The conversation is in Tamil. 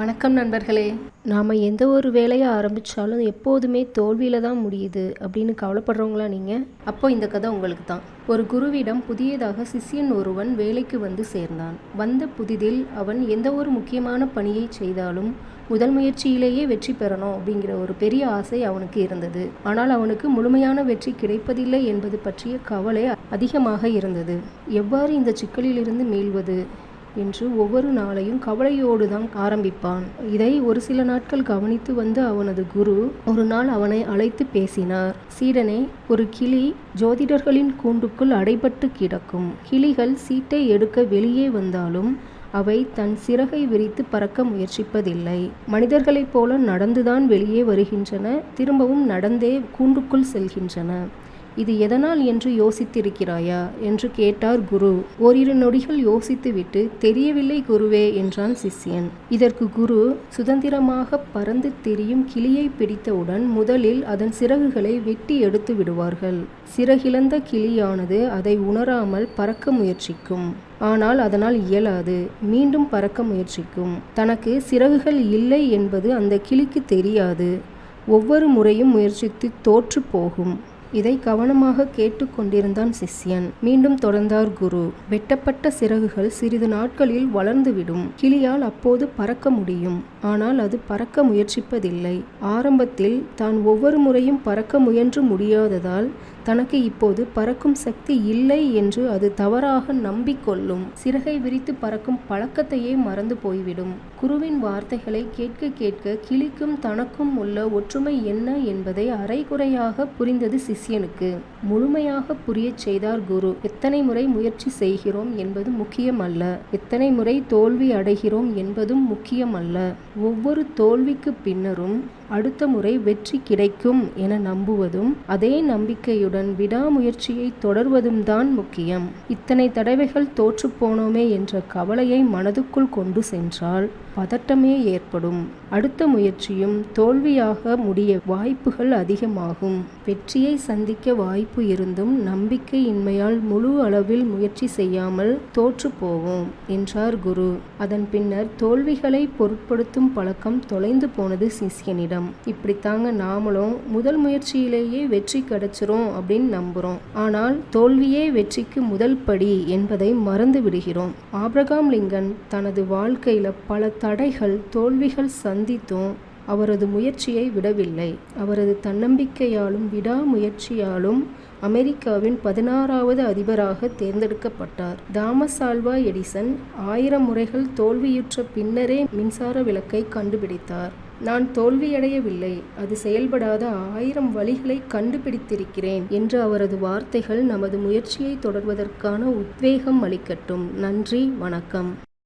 வணக்கம் நண்பர்களே. நாம் எந்த ஒரு வேலையை ஆரம்பித்தாலும் எப்போதுமே தோல்வியில் தான் முடியுது அப்படின்னு கவலைப்படுறவங்களா நீங்கள் அப்போ இந்த கதை உங்களுக்கு தான். ஒரு குருவிடம் புதியதாக சிஷ்யன் ஒருவன் வேலைக்கு வந்து சேர்ந்தான். வந்த புதிதில் அவன் எந்த ஒரு முக்கியமான பணியை செய்தாலும் முதல் முயற்சியிலேயே வெற்றி பெறணும் அப்படிங்கிற ஒரு பெரிய ஆசை அவனுக்கு இருந்தது. ஆனால் அவனுக்கு முழுமையான வெற்றி கிடைப்பதில்லை என்பது பற்றிய கவலை அதிகமாக இருந்தது. எவ்வாறு இந்த சிக்கலிலிருந்து மீள்வது? என்று ஒவ்வொரு நாளையும் கவலையோடு தான் ஆரம்பிப்பான். இதை ஒரு சில நாட்கள் கவனித்து வந்த அவனது குரு ஒரு நாள் அவனை அழைத்து பேசினார். சீடனே ஒரு கிளி ஜோதிடர்களின் கூண்டுக்குள் அடைபட்டு கிடக்கும். கிளிகள் சீட்டை எடுக்க வெளியே வந்தாலும் அவை தன் சிறகை விரித்து பறக்க முயற்சிப்பதில்லை. மனிதர்களைப் போல நடந்துதான் வெளியே வருகின்றன திரும்பவும் நடந்தே கூண்டுக்குள் செல்கின்றன. இது எதனால் என்று யோசித்திருக்கிறாயா? என்று கேட்டார் குரு. ஓரிரு நொடிகள் யோசித்துவிட்டு தெரியவில்லை குருவே என்றான் சிஷ்யன். இதற்கு குரு சுதந்திரமாக பறந்து தெரியும் கிளியை பிடித்தவுடன் முதலில் அதன் சிறகுகளை வெட்டி எடுத்து விடுவார்கள். சிறகிழந்த கிளியானது அதை உணராமல் பறக்க முயற்சிக்கும். ஆனால் அதனால் இயலாது மீண்டும் பறக்க முயற்சிக்கும். தனக்கு சிறகுகள் இல்லை என்பது அந்த கிளிக்கு தெரியாது. ஒவ்வொரு முறையும் முயற்சித்து தோற்று போகும். இதை கவனமாக கேட்டுக்கொண்டிருந்தான் சிஷ்யன். மீண்டும் தொடர்ந்தார் குரு. வெட்டப்பட்ட சிறகுகள் சிறிது நாட்களில் வளர்ந்துவிடும். கிளியால் அப்போது பறக்க முடியும். ஆனால் அது பறக்க முயற்சிப்பதில்லை. ஆரம்பத்தில் தான் ஒவ்வொரு முறையும் பறக்க முயன்று முடியாததால் தனக்கு இப்போது பறக்கும் சக்தி இல்லை என்று அது தவறாக நம்பிக்கொள்ளும். சிறகை விரித்து பறக்கும் பழக்கத்தையே மறந்து போய்விடும். குருவின் வார்த்தைகளை கேட்க கேட்க கிளிக்கும் தனக்கும் உள்ள ஒற்றுமை என்ன என்பதை அரைகுறையாக புரிந்தது சிஷ்யனுக்கு. முழுமையாக புரியச் செய்தார் குரு. எத்தனை முறை முயற்சி செய்கிறோம் என்பது முக்கியமல்ல. எத்தனை முறை தோல்வி அடைகிறோம் என்பதும் முக்கியமல்ல. ஒவ்வொரு தோல்விக்கு பின்னரும் அடுத்த முறை வெற்றி கிடைக்கும் என நம்புவதும் அதே நம்பிக்கையுடன் விடாமுயற்சியை தொடர்வதும் தான் முக்கியம். இத்தனை தடவைகள் தோற்று போனோமே என்ற கவலையை மனதுக்குள் கொண்டு சென்றால் பதட்டமே ஏற்படும். அடுத்த முயற்சியும் தோல்வியாக முடிய வாய்ப்புகள் அதிகமாகும். வெற்றியை சந்திக்க வாய்ப்பு இருந்தும் நம்பிக்கையின்மையால் முழு அளவில் முயற்சி செய்யாமல் தோற்று போவோம் என்றார் குரு. அதன் பின்னர் தோல்விகளை பொருட்படுத்தும் பழக்கம் தொலைந்து போனது சிஷ்யனிடம். இப்படித்தாங்க நாமளும். முதல் முயற்சியிலேயே வெற்றி கிடைச்சிரும் அப்படின்னு நம்புகிறோம் ஆனால் தோல்வியே வெற்றிக்கு முதல் படி என்பதை மறந்து விடுகிறோம். ஆப்ரகாம் லிங்கன் தனது வாழ்க்கையில் பல தடைகள் தோல்விகள் சந்தித்தும் அவரது முயற்சியை விடவில்லை. அவரது தன்னம்பிக்கையாலும் விடாமுயற்சியாலும் அமெரிக்காவின் பதினாறாவது அதிபராக தேர்ந்தெடுக்கப்பட்டார். தாமஸ் ஆல்வா எடிசன் ஆயிரம் முறைகள் தோல்வியுற்ற பின்னரே மின்சார விளக்கை கண்டுபிடித்தார். நான் தோல்வியடையவில்லை. அது செயல்படாத ஆயிரம் வழிகளை கண்டுபிடித்திருக்கிறேன் என்று அவரது வார்த்தைகள் நமது முயற்சியை தொடர்வதற்கான உத்வேகம் அளிக்கட்டும். நன்றி வணக்கம்.